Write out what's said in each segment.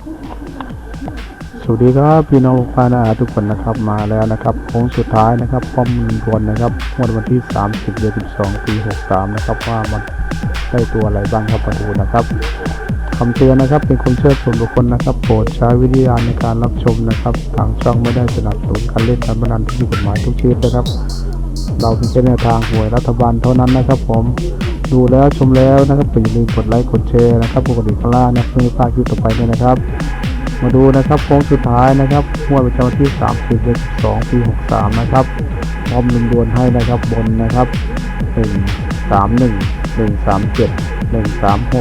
สวัสดีครับพี่น้องลูกค้านะทุกคนนะครับมาแล้วนะครับโค้งสุดท้ายนะครับป้อมบนนะครับงวดวันที่ 30เดือน12 ปี 63 นะครับ ว่ามันได้ตัวอะไรบ้างครับมาดูนะครับคำเตือนนะครับเป็นคนเชื่อส่วนบุคคลนะครับ โปรดใช้วิธีการในการรับชมนะครับ ทางช่องไม่ได้สนับสนุนการเล่นการพนันที่ผิดกฎหมายทุกชนิดนะครับ เราเป็นแค่แนวทางหวยรัฐบาลเท่านั้นนะครับผม ดูแล้วชมแล้วนะครับอย่าลืมกดไลค์กดแชร์นะครับปกติข้างล่างนะเพื่อไม่พลาดคลิปต่อไปด้วยนะครับ มาดูนะครับโค้งสุดท้ายนะครับงวดประจำวันที่ 30เดือน12ปี 63 นะครับพร้อมลุงดวนให้นะครับบนนะครับ 1 3 1 1 3 7 1 3 6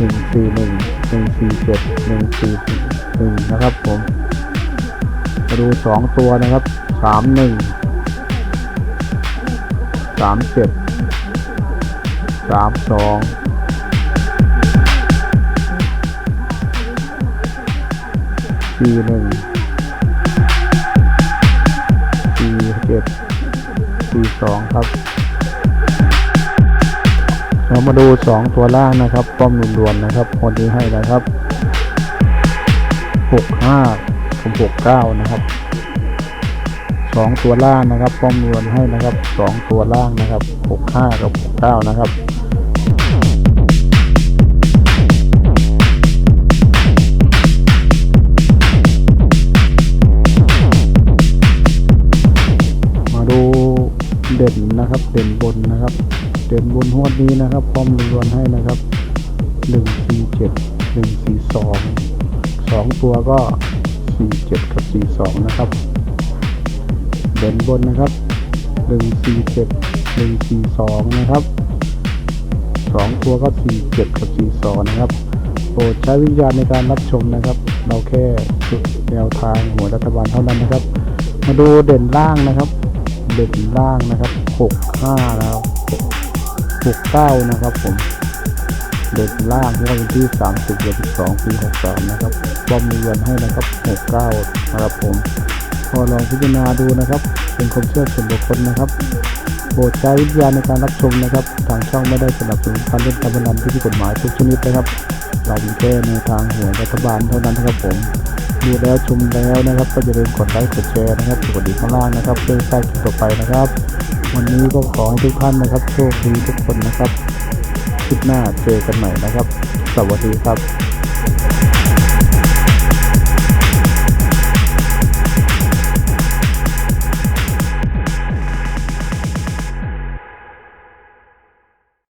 1 4 1 1 4 7 1 4 1นะครับผมมาดู 2 ตัวนะครับ 3 1 3 7 3 2สี่หนึ่งสี่เจ็ดสี่สองครับ เรามาดูสองตัวล่างนะครับป้อมลุนดวนๆนะครับ คนที่ให้นะครับหกห้ากับหกเก้านะครับสองตัวล่างนะครับป้อมลวนให้นะครับสองตัวล่างนะครับหกห้ากับหกเก้านะครับ นะครับเด่นบนนะครับ เด่นบนหัวนี้นะครับพร้อมรวนให้นะครับหนึ่งสี่เจ็ดหนึ่งสี่สองสองตัวก็สี่เจ็ดกับสี่สองนะครับ เด่นบนนะครับหนึ่งสี่เจ็ดหนึ่งสี่สองนะครับสองตัวก็สี่เจ็ดกับสี่สองนะครับโปรดใช้วิญญาณในการรับชมนะครับ เราแค่แนวทางหัวรัฐบาลเท่านั้นนะครับ มาดูเด่นล่างนะครับ เด่นล่างนะครับหกห้าแล้วหกเก้านะครับ ผมเด่นล่างที่เราเป็นที่สามสิบเดือนสองปีหกสามนะครับบอมมีเงินให้นะครับหกเก้านะครับผมพอลองพิจารณาดูนะครับ เป็นความเชื่อส่วนบุคคลนะครับโปรดใช้วิทยาในการรับชมนะครับ ทางช่องไม่ได้สนับสนุนการเล่นการพนันที่ผิดกฎหมายทุกชนิดนะครับ เราเป็นแค่ในทางหัวรัฐบาลเท่านั้นนะครับผม ดูแล้วชมแล้วนะครับ ก็อย่าลืมกดไลค์กดแชร์นะครับกดดีข้างล่างนะครับเพื่อใต้คลิปต่อไปนะครับ วันนี้ก็ขอให้ทุกท่านนะครับโชคดีทุกคนนะครับคลิปหน้าเจอกันใหม่นะครับ สวัสดีครับ